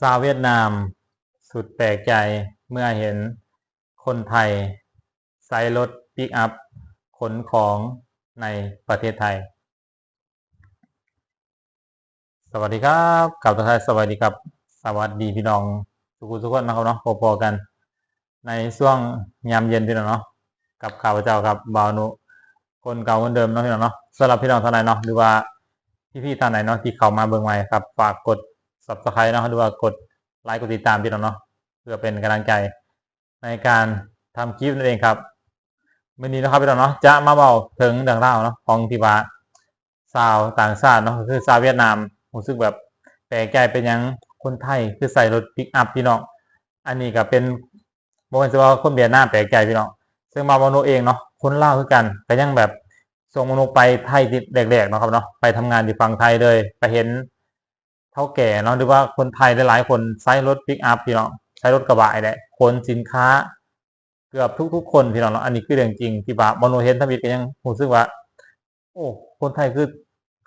ชาวเวียดนาม สุดแปลกใจเมื่อเห็นคนไทยใช้รถปิกอัพขนของในประเทศไทย สวัสดีครับกับทักทายสวัสดีครับ สวัสดีพี่น้องทุกคนทุกคนนะครับเนาะพอๆกัน ในช่วงยามเย็นพี่น้องเนาะกับข่าวเจ้าครับบาวนุคนเก่าคนเดิมเนาะพี่น้องเนาะสำหรับพี่น้องท่านไหนเนาะหรือว่าพี่ๆท่านไหนเนาะที่เข้ามาเบิ่งใหม่ครับฝากกด subscribe เนาะหรือว่ากดไลค์กดติดตามพี่น้องเนาะเพื่อเป็นกำลังใจในการทำคลิปนั่นเองครับวันนี้นะครับพี่น้องเนาะจะมาเบาถึงเรื่องเล่าเนาะของที่ว่าชาวต่างชาติเนาะคือชาวเวียดนามรู้สึกแบบแปลกใจเป็นยังคนไทยคือใส่รถปิกอัพพี่น้องอันนี้ก็เป็นโมเมนต์ว่าคนเวียดนาแปลกใจพี่น้องซึ่งมาโมโนเองเนาะคนเล่าคือกันก็ยังแบบส่งโมโนไปไทยแรกๆเนาะครับเนาะไปทำงานที่ฝั่งไทยเลยไปเห็น เท่าแก่เนาะหรือว่าคนไทยหลายๆคนใช้รถปิกอัพพี่น้องใช้รถกระบะแหละขนสินค้า เกือบทุก ๆ คนพี่น้องเนาะอันนี้คือเรื่องจริงที่ว่าโมโนเห็นทวิตก็ยังรู้สึกว่า โอ้คนไทยคือ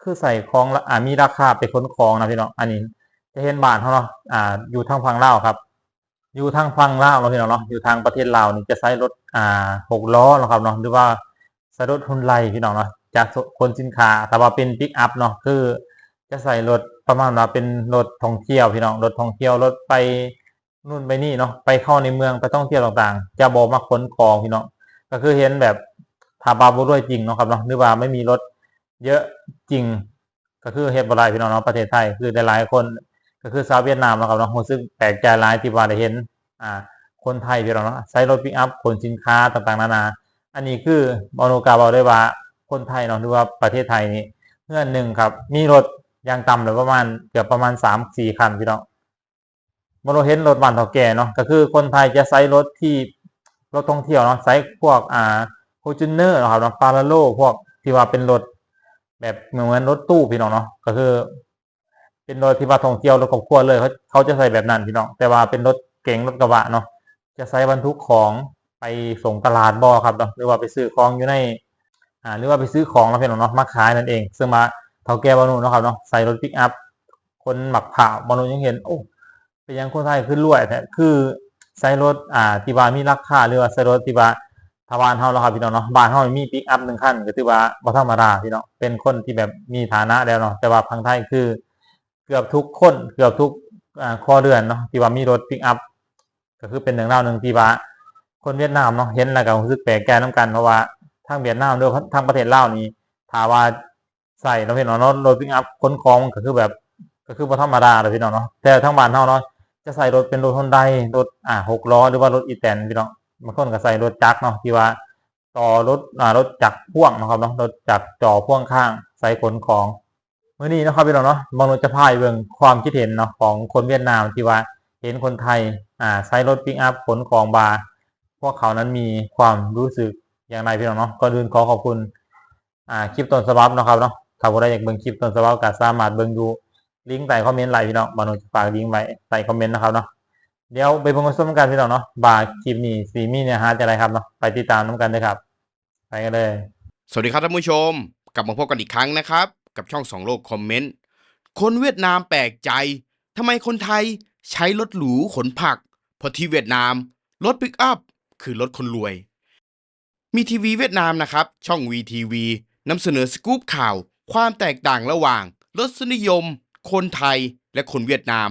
คือใส่ของละอ่ามีราคาไปขนของนะพี่น้องอันนี้ จะเห็นบ้านเขาเนาะอ่า อยู่ทางฝั่งลาวครับ อยู่ทางฝั่งลาวเนาพี่น้องเนาะอยู่ทางประเทศลาวนี่จะใช้รถอ่าหกล้อเนาะครับเนาะหรือว่าใช้รถฮุนไลพี่น้องเนาะจากคนสินค้าแต่ว่าเป็นปิกอัพเนาะคือ จะใส่รถประมาณว่าเป็นรถท่องเที่ยวพี่น้องรถท่องเที่ยวรถไปนู่นไปนี่เนาะไปเข้าในเมืองไปท่องเที่ยวต่างๆ จะบอกมาขนของพี่น้องก็คือเห็นแบบถาบาบุด้วยจริงเนาะครับเนาะหรือว่าไม่มีรถเยอะจริง ก็คือเฮ็ดบ่ได้พี่น้องเนาะประเทศไทยคือหลายๆคนก็คือชาวเวียดนามเนาะครับเนาะรู้สึกแปลกใจหลายที่ว่าได้เห็นอ่าคนไทยพี่น้องเนาะใช้รถปิกอัพขนสินค้าต่างๆนานา อันนี้คือมโนกาบอกได้ว่าคนไทยเนาะหรือว่าประเทศไทยนี่เพื่อนหนึ่งครับ มีรถ อยางต่ำเลยประมาณเกือบประมาณสามสี่คันพี่น้องมโนเห็นรถบ้านเฒ่าแก่เนาะก็คือคนไทยจะใช้รถที่รถท่องเที่ยวเนาะใช้พวกอ่าโคจูเนอร์เนาะครับเนาะปาราโลพวกที่ว่าเป็นรถแบบเหมือนรถตู้พี่น้องเนาะก็คือ เป็นรถที่ว่าท่องเที่ยวรถครอบครัวเลยเขาเขาจะใส่แบบนั้นพี่น้องแต่ว่าเป็นรถเก๋งรถกระบะเนาะจะใช้บรรทุกของไปส่งตลาดบอครับเนาะหรือว่าไปซื้อของอยู่ในอ่าหรือว่าไปซื้อของแล้วพี่น้องเนาะมาขายนั่นเอง ซึ่งมา เท่าแก่บอนูนะครับเนาะใส่รถปิกอัพคนหมักผ่าบอนูยังเห็นโอ้เป็นยังคนไทยขึ้นรวยแต่คือใช้รถอ่าที่ว่ามีราคาหรือว่าใช้รถที่ว่าทาวานเฮาแล้วครับพี่น้องเนาะบ้านเฮามีปิกอัพหนึ่งคันก็ถือว่าบ่ธรรมดาพี่น้องเป็นคนที่แบบมีฐานะแล้วเนาะแต่ว่าพังไทยคือเกือบทุกคนเกือบทุกอ่าครัวเรือนเนาะที่ว่ามีรถปิกอัพก็คือเป็นหนึ่งเล่าหนึ่งที่ว่าคนเวียดนามเนาะเห็นแล้วก็รู้สึกแปลกใจน้ำกันเพราะว่าทางเวียดนามด้วยทางประเทศลาวนี่ถ้าว่า ใส่เนาะพี่น้องเนาะรถปิกอัพขนของก็คือแบบก็คือบ่ธรรมดาเลยพี่น้องเนาะแต่ทางบ้านเฮาเนาะจะใส่รถเป็นรถฮอนไดรถอ่าหกล้อหรือว่ารถอีแตนพี่น้องบางคนก็ใส่รถจักรเนาะที่ว่าต่อรถอ่ารถจักรพ่วงนะครับเนาะรถจักรจ่อพ่วงข้างใส่ขนของเมื่อนี้นะครับพี่น้องเนาะมนุษย์จะพายเบิ่งความคิดเห็นเนาะของคนเวียดนามที่ว่าเห็นคนไทยอ่าใช้รถปิกอัพขนของบาร์พวกเขานั้นมีความรู้สึกอย่างไรพี่น้องเนาะก่อนอื่นขอขอบคุณอ่าคลิปต้นฉบับนะครับเนาะ ถ้าผู้ใดอยากเบิ่งคลิปต้นฉบับก็สามารถเบิ่งดูลิงก์ใต้คอมเมนต์ไลน์พี่น้องมนุษย์จะฝากลิงก์ไว้ใต้คอมเมนต์นะครับเนาะเดี๋ยวไปเบิ่งกันส้มกันพี่น้องเนาะบาร์คลิปนี้สีมีเนื้อหาจะอะไรครับเนาะไปติดตามน้ำกันเลยครับ ไปกันเลย สวัสดีครับท่านผู้ชม กลับมาพบกันอีกครั้งนะครับ กับช่องสองโลกคอมเมนต์คนเวียดนามแปลกใจทำไมคนไทยใช้รถหรูขนผักเพราะที่เวียดนามรถปิกอัพคือรถคนรวย มีทีวีเวียดนามนะครับ ช่อง VTV นำเสนอสกู๊ปข่าว ความแตกต่างระหว่าง รสนิยม คนไทยและคนเวียดนาม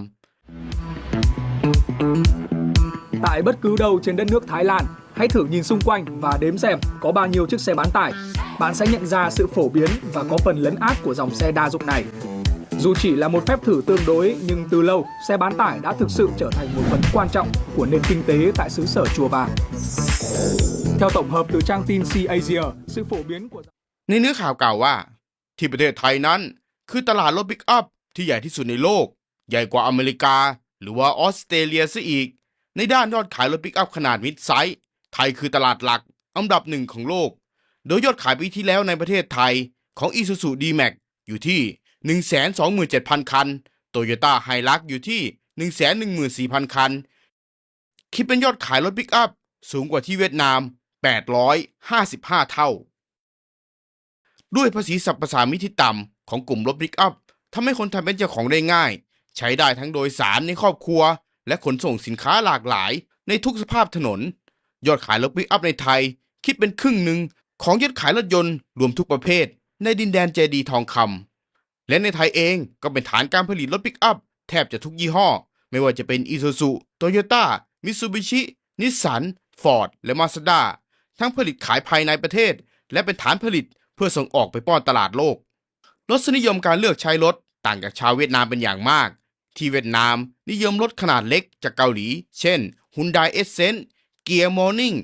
Tại bất cứ đâu trên đất nước Thái Lan, hãy thử nhìn xung quanh và đếm xem có bao nhiêu chiếc xe bán tải. Bạn sẽ nhận ra sự phổ biến và có phần lấn át của dòng xe đa dụng này. Dù chỉ là một phép thử tương đối nhưng từ lâu, xe bán tải đã thực sự trở thành một phần quan trọng của nền kinh tế tại xứ sở Chùa Vàng. Theo tổng hợp từ trang tin Sea Asia, sự phổ biến của ในเนื้อข่าวกล่าวว่า ที่ประเทศไทยนั้น คือตลาดรถปิกอัพที่ใหญ่ที่สุดในโลก ใหญ่กว่าอเมริกา หรือว่าออสเตรเลียซะอีก ในด้านยอดขายรถปิกอัพขนาดมิดไซส์ไทยคือตลาดหลักอันดับหนึ่งของโลก โดยยอดขายปีที่แล้วในประเทศไทยของ Isuzu D-Max อยู่ที่ 127,000 คัน Toyota Hilux อยู่ที่ 114,000 คัน คิดเป็นยอดขายรถปิกอัพสูงกว่าที่เวียดนาม 855 เท่า ด้วยภาษีสรรพสามิตที่ต่ำของกลุ่มรถปิกอัพทำให้คนไทยเป็นเจ้าของได้ง่าย ใช้ได้ทั้งโดยสารในครอบครัว และขนส่งสินค้าหลากหลาย ในทุกสภาพถนน ยอดขายรถปิกอัพในไทย คิดเป็นครึ่งหนึ่งของยอดขายรถยนต์รวมทุกประเภท ในดินแดนเจดีทองคำและในไทยเองก็เป็นฐานการผลิตรถปิกอัพแทบจะทุกยี่ห้อ ไม่ว่าจะเป็นอีซูซูโตโยต้ามิตซูบิชินิสสันฟอร์ดและมาสด้าทั้งผลิตขายภายในประเทศ และเป็นฐานผลิต เพื่อส่งออกไปป้อนตลาดโลก รสนิยมการเลือกใช้รถต่างจากชาวเวียดนามเป็นอย่างมาก ที่เวียดนามนิยมรถขนาดเล็กจากเกาหลี เช่น Hyundai Accent Gear Morning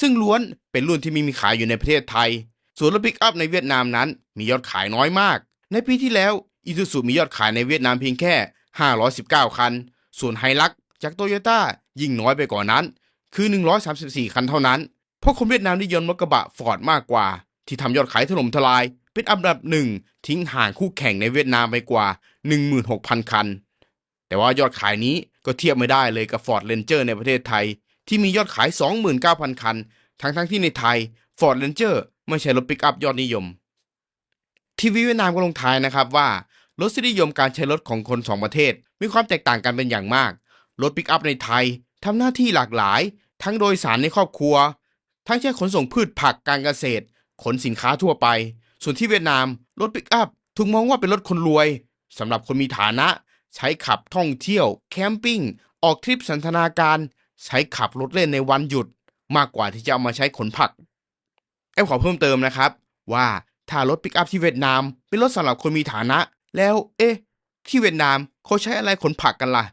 ซึ่งล้วนเป็นรุ่นที่ไมีมีขายอยู่ในประเทศไทย ส่วนรถปิกอัพในเวียดนามนั้นมียอดขายน้อยมาก ในปีที่แล้วอีซูซูมียอดขายในเวียดนามเพียงแค่ 519 คัน ส่วนไฮลักจากโตโยต้ายิ่งน้อยไปกว่านั้น คือ 134 คันเท่านั้น เพราะคนเวียดนามนิยมรถกระบะฟอร์ดมากกว่า ที่ทำยอดขายถล่มทลาย เป็นอันดับหนึ่งทิ้งห่างคู่แข่งในเวียดนามไปกว่า 16,000 คัน แต่ว่ายอดขายนี้ก็เทียบไม่ได้เลยกับ Ford Ranger ในประเทศไทย ที่มียอดขาย 29,000 คัน ทั้งทั้งๆที่ในไทย Ford Ranger ไม่ใช่รถปิกอัพยอดนิยม ทีวีเวียดนามก็ลงท้ายนะครับว่ารสนิยมการใช้รถของคนสองประเทศ มีความแตกต่างกันเป็นอย่างมาก รถปิกอัพในไทยทำหน้าที่หลากหลาย ทั้งโดยสารในครอบครัว ทั้งใช้ขนส่งพืชผักการเกษตร ขนสินค้าทั่วไป ส่วนที่เวียดนาม รถปิกอัพถูกมองว่าเป็นรถคนรวยสำหรับคนมีฐานะ ใช้ขับท่องเที่ยว แคมปิ้ง ออกทริปสันทนาการ ใช้ขับรถเล่นในวันหยุด มากกว่าที่จะเอามาใช้ขนผักแอมขอเพิ่มเติมนะครับ ว่าถ้ารถปิกอัพที่เวียดนาม เป็นรถสำหรับคนมีฐานะ แล้ว เอ๊ะ ที่เวียดนามเขาใช้อะไรขนผักกันล่ะ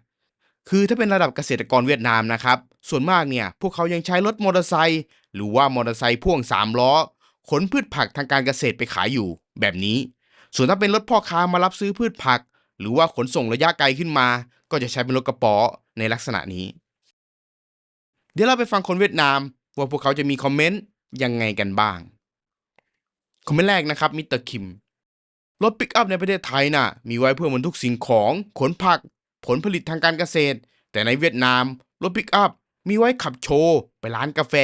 คือถ้าเป็นระดับเกษตรกรเวียดนามนะครับ ส่วนมากเนี่ย พวกเขายังใช้รถมอเตอร์ไซค์หรือว่ามอเตอร์ไซค์พ่วงสามล้อ ขนพืชผักทางการเกษตรไปขายอยู่แบบนี้ ส่วนถ้าเป็นรถพ่อค้ามารับซื้อพืชผัก หรือว่าขนส่งระยะไกลขึ้นมา ก็จะใช้เป็นรถกระป๋อในลักษณะนี้ เดี๋ยวเราไปฟังคนเวียดนาม ว่าพวกเขาจะมีคอมเมนต์ยังไงกันบ้าง คอมเมนต์แรกนะครับมิสเตอร์คิมรถปิกอัพในประเทศไทยน่ะมีไว้เพื่อบรรทุกสิ่งของขนผัก ผลผลิตทางการเกษตร แต่ในเวียดนามรถปิกอัพมีไว้ขับโชว์ ไปร้านกาแฟ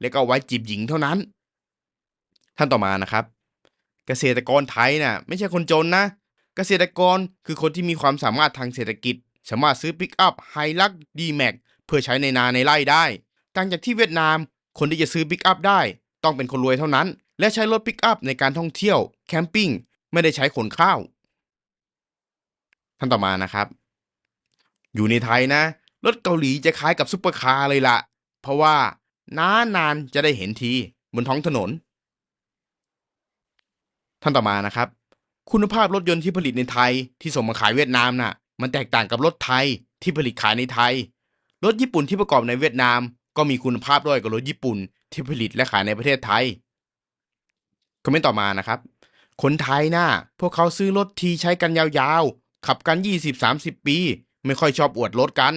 และก็ไว้จีบหญิงเท่านั้น ท่านต่อมานะครับ เกษตรกรไทยน่ะไม่ใช่คนจนนะ เกษตรกรคือคนที่มีความสามารถทางเศรษฐกิจ สามารถซื้อปิกอัพไฮลักดีแม็กเพื่อใช้ในนาในไร่ได้ต่างจากที่เวียดนาม คนที่จะซื้อปิกอัพได้ ต้องเป็นคนรวยเท่านั้น และใช้รถปิกอัพในการท่องเที่ยวแคมปิ้งไม่ได้ใช้ขนข้าว ท่านต่อมานะครับ อยู่ในไทยนะ รถเกาหลีจะคล้ายกับซุปเปอร์คาร์เลยล่ะ เพราะว่านานๆจะได้เห็นทีบนท้องถนน ท่านต่อมานะครับ คุณภาพรถยนต์ที่ผลิตในไทยที่ส่งมาขายเวียดนามน่ะ มันแตกต่างกับรถไทยที่ผลิตขายในไทย รถญี่ปุ่นที่ประกอบในเวียดนาม ก็มีคุณภาพด้อยกว่ารถญี่ปุ่นที่ผลิตและขายในประเทศไทยคอมเมนต์ต่อมานะครับ คนไทยน่ะพวกเขาซื้อรถทีใช้กันยาวๆ ขับกัน 20-30 ปี ไม่ค่อยชอบอวดรถกัน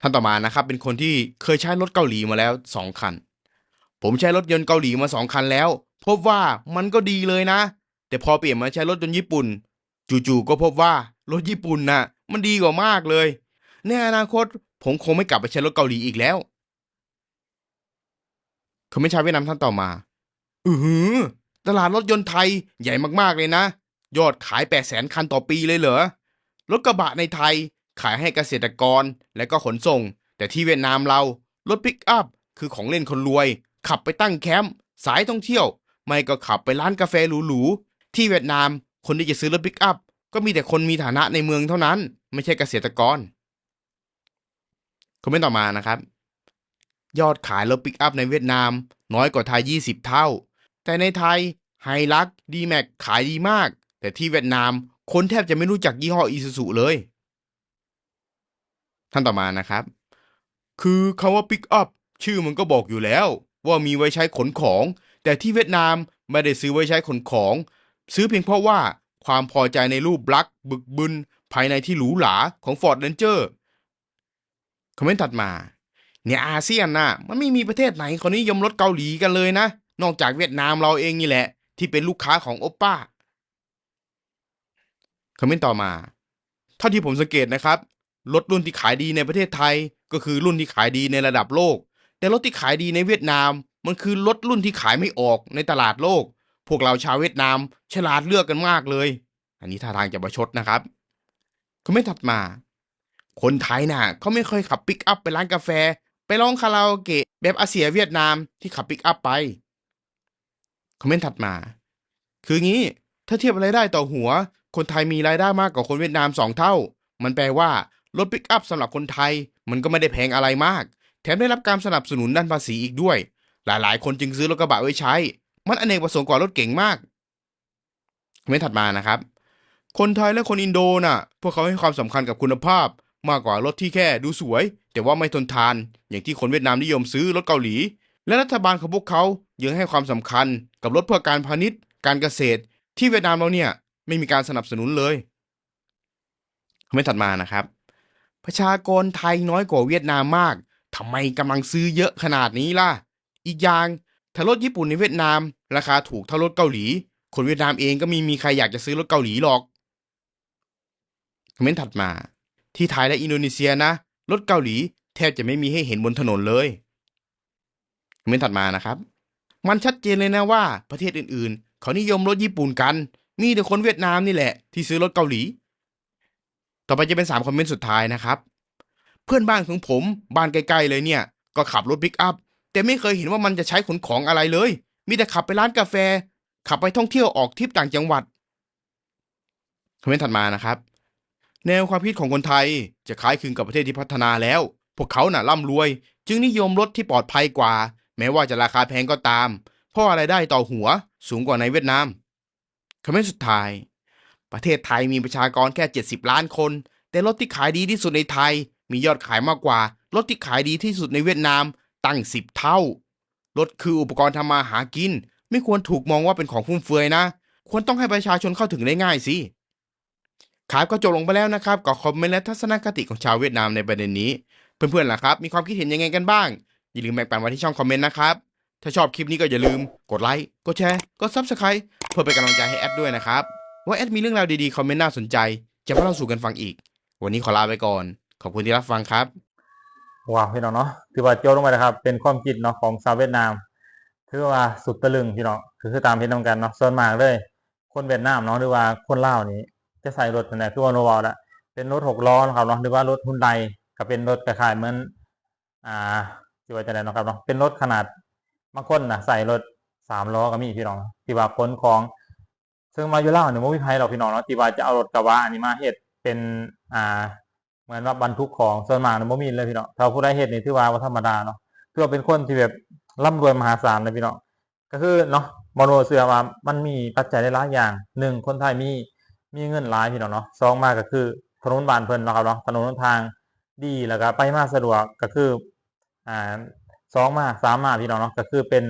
ท่านต่อมานะครับ เป็นคนที่เคยใช้รถเกาหลีมาแล้ว 2 คัน ผมใช้รถยนต์เกาหลีมา 2 คันแล้ว พบว่ามันก็ดีเลยนะ แต่พอเปลี่ยนมาใช้รถยนต์ญี่ปุ่น จู่ๆก็พบว่ารถญี่ปุ่นน่ะ มันดีกว่ามากเลย ในอนาคตผมคงไม่กลับไปใช้รถเกาหลีอีกแล้วเขาไม่ใช้เวียดนามท่านต่อมาอือหือ ตลาดรถยนต์ไทยใหญ่มากๆเลยนะ ยอดขาย8 0 0แสนคันต่อปีเลยเหรอ รถกระบะในไทยขายให้เกษตรกรและก็ขนส่ง แต่ที่เวียดนามเรา รถปิกอัพ คือของเล่นคนรวย ขับไปตั้งแคมป์สายท่องเที่ยว ไม่ก็ขับไปร้านกาแฟหรูๆ ที่เวียดนาม คนที่จะซื้อรถปิกอัพ ก็มีแต่คนมีฐานะในเมืองเท่านั้น ไม่ใช่เกษตรกรคอมเมนต์ต่อมานะครับ ยอดขายรถปิกอัพในเวียดนาม น้อยกว่าไทย 20 เท่า แต่ในไทยไฮลักดีแม็กขายดีมาก แต่ที่เวียดนาม คนแทบจะไม่รู้จักยี่ห้ออีซูซูเลยท่านต่อมานะครับ คือคำว่าปิกอัพชื่อมันก็บอกอยู่แล้ว ว่ามีไว้ใช้ขนของ แต่ที่เวียดนามไม่ได้ซื้อไว้ใช้ขนของ ซื้อเพียงเพราะว่าความพอใจในรูปลักษณ์บึกบึนภายในที่หรูหราของ Ford Ranger คอมเมนต์ถัดมา เนี่ยอาเซียนน่ะ มันไม่มีประเทศไหนเขานิยมรถเกาหลีกันเลยนะ นอกจากเวียดนามเราเองนี่แหละ ที่เป็นลูกค้าของโอปป้าคอมเมนต์ต่อมาเท่าที่ผมสังเกตนะครับ รถรุ่นที่ขายดีในประเทศไทย ก็คือรุ่นที่ขายดีในระดับโลก แต่รถที่ขายดีในเวียดนาม มันคือรถรุ่นที่ขายไม่ออกในตลาดโลก พวกเราชาวเวียดนาม ฉลาดเลือกกันมากเลย อันนี้ท่าทางจะประชดนะครับคอมเมนต์ถัดมา คนไทยน่ะเขาไม่เคยขับปิกอัพไปร้านกาแฟ ไปร้องคาราโอเกะแบบอาเซียเวียดนามที่ขับปิกอัพไปคอมเมนต์ถัดมา คืองี้ ถ้าเทียบรายได้ต่อหัว คนไทยมีรายได้มากกว่าคนเวียดนามสองเท่า มันแปลว่า รถปิกอัพสำหรับคนไทย มันก็ไม่ได้แพงอะไรมาก แถมได้รับการสนับสนุนด้านภาษีอีกด้วย หลายๆ คนจึงซื้อรถกระบะไว้ใช้ มันอเนกประสงค์กว่ารถเก๋งมากคอมเมนถัดมานะครับ คนไทยและคนอินโดน่ะ พวกเขาให้ความสำคัญกับคุณภาพ มากกว่ารถที่แค่ดูสวย แต่ว่าไม่ทนทาน อย่างที่คนเวียดนามนิยมซื้อรถเกาหลี และรัฐบาลของพวกเขายังให้ความสำคัญกับรถเพื่อการพาณิชย์ การเกษตร ที่เวียดนามเราเนี่ยไม่มีการสนับสนุนเลยคอมเมนถัดมานะครับ ประชากรไทยน้อยกว่าเวียดนามมากทำไมกำลังซื้อเยอะขนาดนี้ล่ะ อีกอย่างถ้ารถญี่ปุ่นในเวียดนาม ราคาถูกเท่ารถเกาหลี คนเวียดนามเองก็มีมีใครอยากจะซื้อรถเกาหลีหรอกคอมเมนต์ถัดมา ที่ไทยและอินโดนีเซียนะ รถเกาหลีแทบจะไม่มีให้เห็นบนถนนเลยคอมเมนต์ถัดมานะครับ มันชัดเจนเลยนะว่าประเทศอื่นๆ เขานิยมรถญี่ปุ่นกัน มีแต่คนเวียดนามนี่แหละ ที่ซื้อรถเกาหลี ต่อไปจะเป็นสามคอมเมนต์สุดท้ายนะครับ เพื่อนบ้านของผมบ้านใกล้ๆเลยเนี่ย ก็ขับรถปิกอัพ แต่ไม่เคยเห็นว่ามันจะใช้ขนของอะไรเลย มีแต่ขับไปร้านกาแฟ ขับไปท่องเที่ยวออกทริปต่างจังหวัดคอมเมนต์ถัดมานะครับ แนวความคิดของคนไทยจะคล้ายคลึงกับประเทศที่พัฒนาแล้ว พวกเขาน่ะร่ำรวย จึงนิยมรถที่ปลอดภัยกว่า แม้ว่าจะราคาแพงก็ตาม เพราะอะไรายได้ต่อหัวสูงกว่าในเวียดนามคอมเมนต์สุดท้าย ประเทศไทยมีประชากรแค่ 70 ล้านคน แต่รถที่ขายดีที่สุดในไทย มียอดขายมากกว่ารถที่ขายดีที่สุดในเวียดนาม ตั้ง10เท่า รถคืออุปกรณ์ทำมาหากิน ไม่ควรถูกมองว่าเป็นของฟุ่มเฟือยนะ ควรต้องให้ประชาชนเข้าถึงได้ง่ายสิครับก็จบลงไปแล้วนะครับกับคอมเมนต์และทัศนคติของชาวเวียดนามในประเด็นนี้ เพื่อนๆล่ะครับ มีความคิดเห็นยังไงกันบ้าง อย่าลืมแบ่งปันไว้ที่ช่องคอมเมนต์นะครับ ถ้าชอบคลิปนี้ก็อย่าลืมกดไลค์ กดแชร์ กด Subscribe เพื่อเป็นกำลังใจให้แอดด้วยนะครับ ว่าแอดมีเรื่องราวดีๆคอมเมนต์น่าสนใจ จะมาเล่าสู่กันฟังอีก วันนี้ขอลาไปก่อน ขอบคุณที่รับฟังครับ ว้าวพี่น้องเนาะถือว่าโจ้ลงไปนะครับ เป็นความคิดเนาะของชาวเวียดนามถือว่าสุดตะลึงพี่น้องคือคือตามที่ต้องกันเนาะส่วนมากเลย คนเวียดนามเนาะหรือว่าคนลาวนี้ จะใส่รถนั่นแหละคือว่าโนวาละเป็นรถหกล้อนะครับเนาะหรือว่ารถฮุนไดก็เป็นรถคล้ายๆเหมือนอ่าที่ว่าจะได้เนาะครับเนาะเป็นรถขนาดบางคนนะใส่รถสามล้อก็มีพี่น้องที่ว่าขนของซึ่งมาอยู่ล่าเนี่ยไม่มีใครหรอกพี่น้องเนาะที่ว่าจะเอารถกระบะอันนี้มาเฮ็ดเป็นอ่า เหมือนว่าบรรทุกของส่วนมากเนี่ยบ่มีเลยพี่เน้องถ้าผู้ใดเฮ็ดนี่ถือว่าบ่ธรรมดาเนาะถือว่าเป็นคนที่แบบร่ำรวยมหาศาลเลยพี่เน้องก็คือเนาะมโนเสือว่ามันมีปัจจัยหลายอย่างหนึ่งคนไทยมีมีเงินหลายพี่เน้องเนาะสองมาก็คือถนนบ้านเพิ่นเนาะครับเนาะถนนทางดีแล้วก็ไปมาสะดวกก็คืออ่าสองมาสามมาพี่เน้องเนาะก็คือเป็น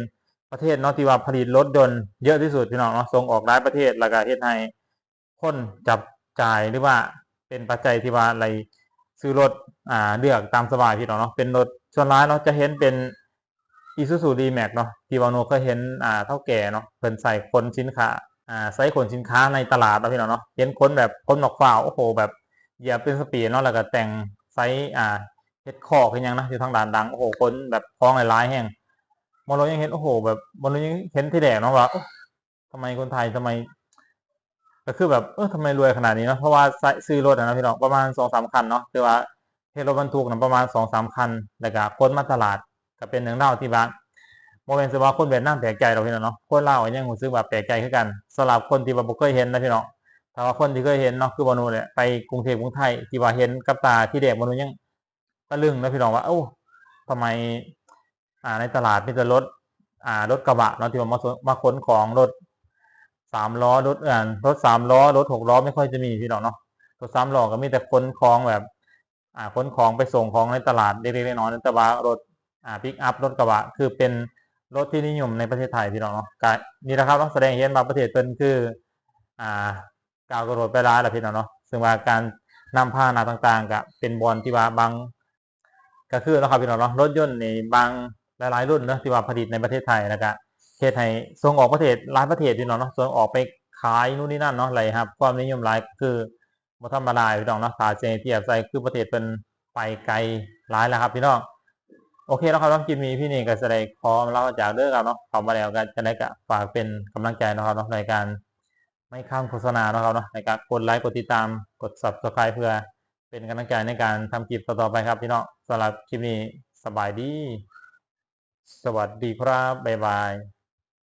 ประเทศเนาะที่ว่าผลิตรถยนต์เยอะที่สุดพี่น้องเนาะส่งออกหลายประเทศแล้วก็เฮ็ดให้คนจับจ่ายหรือว่าเป็นปัจจัยที่ว่าอะไร ซื้อรถอ่าเลือกตามสบายพี่น้องเนาะเป็นรถส่วนร้ายเนาะจะเห็นเป็น i s u z u d m a x เนาะที่วาโนเคยเห็นอ่าเท่าแก่เนาะเพิ่นใส่ขนสินค้าอ่าใส่ขนสินค้าในตลาดเนาะพี่น้องเนาะเห็นคนแบบคนหนอกฝ่าโอ้โห แบบเหยียบเป็นสปีดเนาะแล้วก็แต่งไซส์อ่าเฮ็ดคอกขึ้นยังนะอยู่ทางด่านดังโอ้โหคนแบบคล้องหลายๆแห่งมองเรายังเห็นโอ้โห แบบมองเรายังเห็นที่แดกเนาะว่าทำไมคนไทยทำไม ก็คือแบบเออทำไมรวยขนาดนี้เนาะเพราะว่าซื้อรถนะพี่น้องประมาณสองสามคันเนาะแต่ว่าเทรถบรรทุกนะประมาณสองสามคันแล้วก็คนมาตลาดก็เป็นหนึ่งเล่าที่บ้านโมเมนต์สว่าคนเวียดนามแปลกใจเราพี่น้องเนาะคนลาวก็ยังรู้สึกว่าแปลกใจคือกันสำหรับคนที่ว่าบ่เคยเห็นนะพี่น้องถ้าว่าคนที่เคยเห็นเนาะคือบอนูเนี่ยไปกรุงเทพกรุงไทยที่ว่าเห็นกับตาที่เด็กบอนูยังตะลึงนะพี่น้องว่าเอ้าทำไมอ่าในตลาดมีแต่รถอ่ารถกระบะเนาะที่ว่ามามาขนของรถ สามล้อรถเอ่อรถสามล้อรถหกล้อไม่ค่อยจะมีพี่น้องเนาะรถสามล้อก็มีแต่ขนของแบบ อ่าขนของไปส่งของในตลาดเล็กๆน้อยๆแต่ว่ารถอ่าปิกอัพรถกระบะคือเป็นรถที่นิยมในประเทศไทยพี่น้องเนาะก็นี่นะครับต้องแสดงเห็นว่าประเทศเป็นคือ อ่าก้าวกระโดดไปร้ายแล้วพี่น้องเนาะซึ่งว่าการนำพาหนะต่างๆก็เป็นบอลที่ว่าบางก็คือนะครับพี่น้องเนาะรถยนต์ในบางหลายๆรุ่นเนาะที่ว่าผลิตในประเทศไทยแล้วก็ เทศไทยส่งออกประเทศหลายประเทศพี่น้องเนาะส่งออกไปขายนู่นนี่นั่นเนาะอะไรครับความนิยมหลายคือบ่ธรรมดาพี่น้องเนาะขาเจเทียบใส่คือประเทศเป็นไปไกลหลายแล้วครับพี่น้องโอเคแล้วครับน้องกินมีพี่นี่ก็แสดงพร้อมเล่าจากเรื่องครับเนาะเข้ามาแล้วก็จะได้ก็ฝากเป็นกำลังใจนะครับเนาะในการไม่ข้ามโฆษณาเนาะครับเนาะในการกดไลค์กดติดตามกด subscribe เพื่อเป็นกำลังใจในการทำคลิปต่อๆไปครับพี่น้องสำหรับคลิปนี้สบายดี สวัสดีครับ บ๊ายบาย